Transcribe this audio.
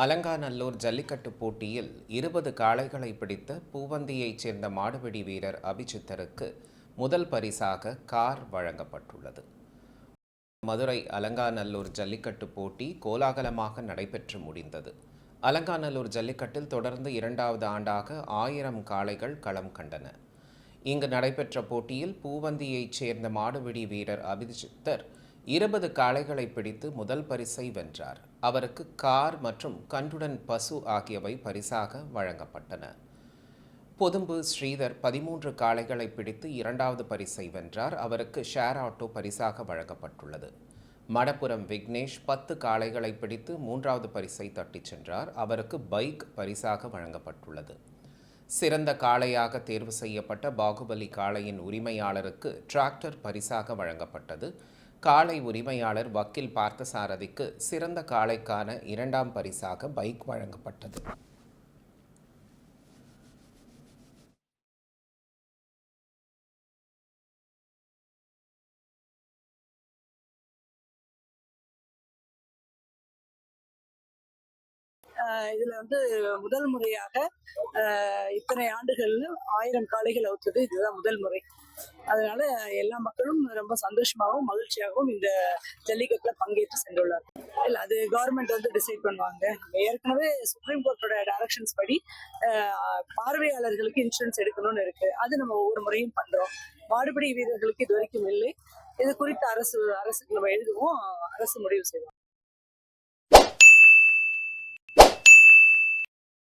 அலங்காநல்லூர் ஜல்லிக்கட்டு போட்டியில் இருபது காளைகளை பிடித்த பூவந்தியைச் சேர்ந்த மாடுபிடி வீரர் அபிஜித்தருக்கு முதல் பரிசாக கார் வழங்கப்பட்டுள்ளது. மதுரை அலங்காநல்லூர் ஜல்லிக்கட்டு போட்டி கோலாகலமாக நடைபெற்று முடிந்தது. அலங்காநல்லூர் ஜல்லிக்கட்டில் தொடர்ந்து இரண்டாவது ஆண்டாக ஆயிரம் காளைகள் களம் கண்டன. இங்கு நடைபெற்ற போட்டியில் பூவந்தியைச் சேர்ந்த மாடுபிடி வீரர் அபிஜித்தர் இருபது காளைகளை பிடித்து முதல் பரிசை வென்றார். அவருக்கு கார் மற்றும் கன்றுடன் பசு ஆகியவை பரிசாக வழங்கப்பட்டன. பொதும்பு ஸ்ரீதர் பதிமூன்று காளைகளை பிடித்து இரண்டாவது பரிசை வென்றார். அவருக்கு ஷேர் ஆட்டோ பரிசாக வழங்கப்பட்டுள்ளது. மடப்புரம் விக்னேஷ் பத்து காளைகளை பிடித்து மூன்றாவது பரிசை தட்டிச் சென்றார். அவருக்கு பைக் பரிசாக வழங்கப்பட்டுள்ளது. சிறந்த காளையாக தேர்வு செய்யப்பட்ட பாகுபலி காளையின் உரிமையாளருக்கு டிராக்டர் பரிசாக வழங்கப்பட்டது. காளை உரிமையாளர் வக்கீல் பார்த்தசாரதிக்கு சிறந்த காளைக்கான இரண்டாம் பரிசாக பைக் வழங்கப்பட்டது. இதுல வந்து முதல் முறையாக இத்தனை ஆண்டுகள்ல ஆயிரம் காளைகள் அவுத்தது. இதுதான் முதல் முறை. அதனால எல்லா மக்களும் ரொம்ப சந்தோஷமாகவும் மகிழ்ச்சியாகவும் இந்த ஜல்லிக்கட்டுல பங்கேற்று சென்றுள்ளார் இல்ல அது கவர்மெண்ட் வந்து டிசைட் பண்ணுவாங்க. ஏற்கனவே சுப்ரீம் கோர்ட்டோட டைரக்ஷன்ஸ் படி பார்வையாளர்களுக்கு இன்சூரன்ஸ் எடுக்கணும்னு இருக்கு. அது நம்ம ஒவ்வொரு முறையும் பண்றோம். மாடுபிடி வீரர்களுக்கு இது வரைக்கும் இல்லை. இது குறித்து அரசு அரசுக்கு நம்ம எழுதுவோம் அரசு முடிவு செய்வோம்.